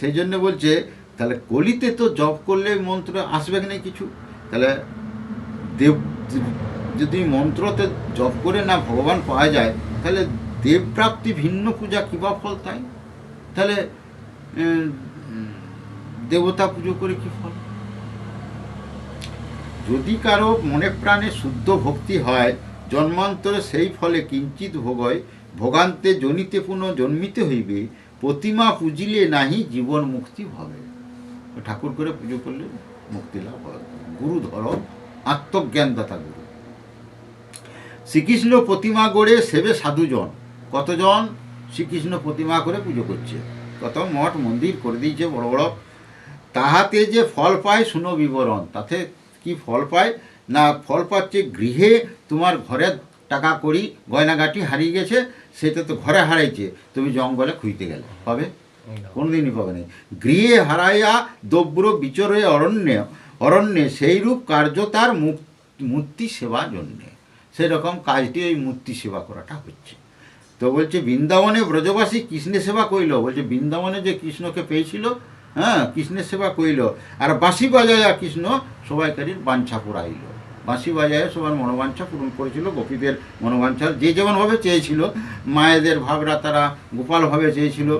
সেই জন্য বলছে, তাহলে কলিতে তো জপ করলে মন্ত্র আসবে না কিছু? তাহলে দেব, যদি মন্ত্রতে জপ করে না ভগবান পাওয়া যায়, তাহলে দেবপ্রাপ্তি ভিন্ন পূজা কিবা ফল তাই? তাহলে দেবতা পুজো করে কি ফল? যদি কারও মনে প্রাণে শুদ্ধ ভক্তি হয়, জন্মান্তরে সেই ফলে কিঞ্চিত ভোগ হয়, ভোগান্তে জনিতে পুনঃ জন্মিতে হইবে প্রতিমা পুজিলে নাহি জীবন মুক্তি হবে ঠাকুর করে পুজো করলে মুক্তি লাভ হবে গুরু ধর আত্মজ্ঞানদাতা গুরু। শ্রীকৃষ্ণ প্রতিমা গড়ে সেবে সাধুজন। কতজন শ্রীকৃষ্ণ প্রতিমা করে পুজো করছে? কত মঠ মন্দির করে দিয়েছে বড় বড়। তাহাতে যে ফল পায় শুনো বিবরণ। তাতে কি ফল পায়? না, ফল পাচ্ছে গৃহে তোমার ঘরে টাকা করি গয়নাগাটি হারিয়ে গেছে সেটা তো ঘরে হারাইছে তুমি জঙ্গলে খুঁজতে গেলে পাবে কোনোদিনই পাবে না। গৃহে হারাইয়া দ্রব্য বিচরে অরণ্যে অরণ্যে সেইরূপ কার্য তার মূর্তি সেবা জন্যে। সেরকম কাজটি ওই মূর্তি সেবা করাটা হচ্ছে। তো বলছে বৃন্দাবনে ব্রজবাসী কৃষ্ণের সেবা কইল। বলছে বৃন্দাবনে যে কৃষ্ণকে পেয়েছিল হ্যাঁ কৃষ্ণের সেবা কইল। আর বাঁশি বাজায়া কৃষ্ণ সবাইকারীর বাঞ্ছা পুরাইল। বাঁশি বাজায় সবার মনোবাঞ্ছা পূরণ করেছিল গোপীদের মনোবাঞ্ছা। যে যেমনভাবে চেয়েছিল, মায়েদের ভাবরা তারা গোপালভাবে চেয়েছিল।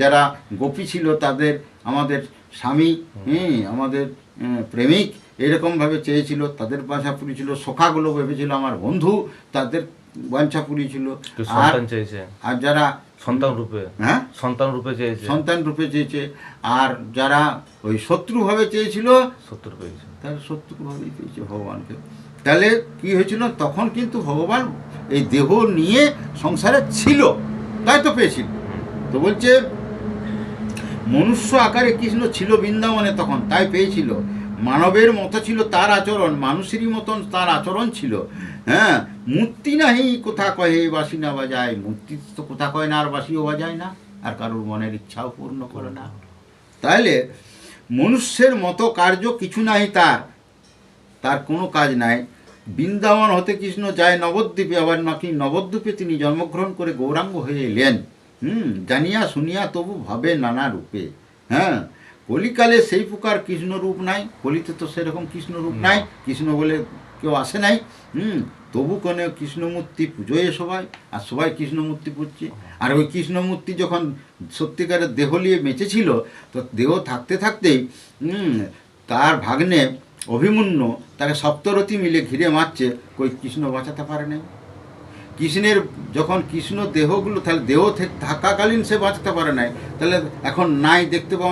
যারা গোপী ছিল তাদের, আমাদের স্বামী হ্যাঁ আমাদের প্রেমিক এরকমভাবে চেয়েছিল তাদের বাঞ্ছা পুরিয়েছিল সখাগুলো ভেবেছিল আমার বন্ধু তাদের বাঞ্ছা পুরিয়েছিল কেউ আর আর যারা সন্তান রূপে। হ্যাঁ? সন্তান রূপে চেয়েছে। সন্তান রূপে চেয়েছে। আর যারা ওই শত্রুভাবে চেয়েছিল শত্রু পেয়েছে তারা শত্রুভাবেই পেয়েছে ভগবানকে। তাহলে কি হয়েছিল? তখন কিন্তু ভগবান এই দেহ নিয়ে সংসারে ছিল তাই তো পেয়েছিল। তো বলছে মনুষ্য আকারে কৃষ্ণ ছিল বৃন্দাবনে তখন তাই পেয়েছিল। মানবের মতো ছিল তার আচরণ, মানুষেরই মতন তার আচরণ ছিল। হ্যাঁ মূর্তি নাহি, কোথা কহে বাসি না বাজায়। মূর্তি তো কোথা কয় না, আর বাসিও বাজায় না, আর কারোর মনের ইচ্ছাও পূর্ণ করে না। তাহলে মনুষ্যের মতো কার্য কিছু নাই তার তার কোনো কাজ নাই। বৃন্দাবন হতে কৃষ্ণ যায় নবদ্বীপে, আবার নাকি নবদ্বীপে তিনি জন্মগ্রহণ করে গৌরাঙ্গ হয়ে এলেন। হুম, জানিয়া শুনিয়া তবু ভাবে নানা রূপে। হ্যাঁ কলিকালে সেই প্রকার কৃষ্ণ রূপ নাই কলিতে তো সেরকম কৃষ্ণ রূপ নাই কৃষ্ণ বলে কেউ আসে নাই হুম তবু কেন কৃষ্ণমূর্তি পুজোয় সবাই আর সবাই কৃষ্ণমূর্তি পুজছে। আর ওই কৃষ্ণমূর্তি যখন সত্যিকারের দেহ নিয়ে বেঁচেছিল তো দেহ থাকতে থাকতেই হুম, তার ভাগ্নে অভিমন্যু তাকে সপ্তরথী মিলে ঘিরে মারছে কই কৃষ্ণ বাঁচাতে পারে নাই। কৃষ্ণের যখন কৃষ্ণ দেহগুলো তাহলে দেহ থাকাকালীন সে বাঁচতে পারে নাই তাহলে এখন নাই দেখতে পাও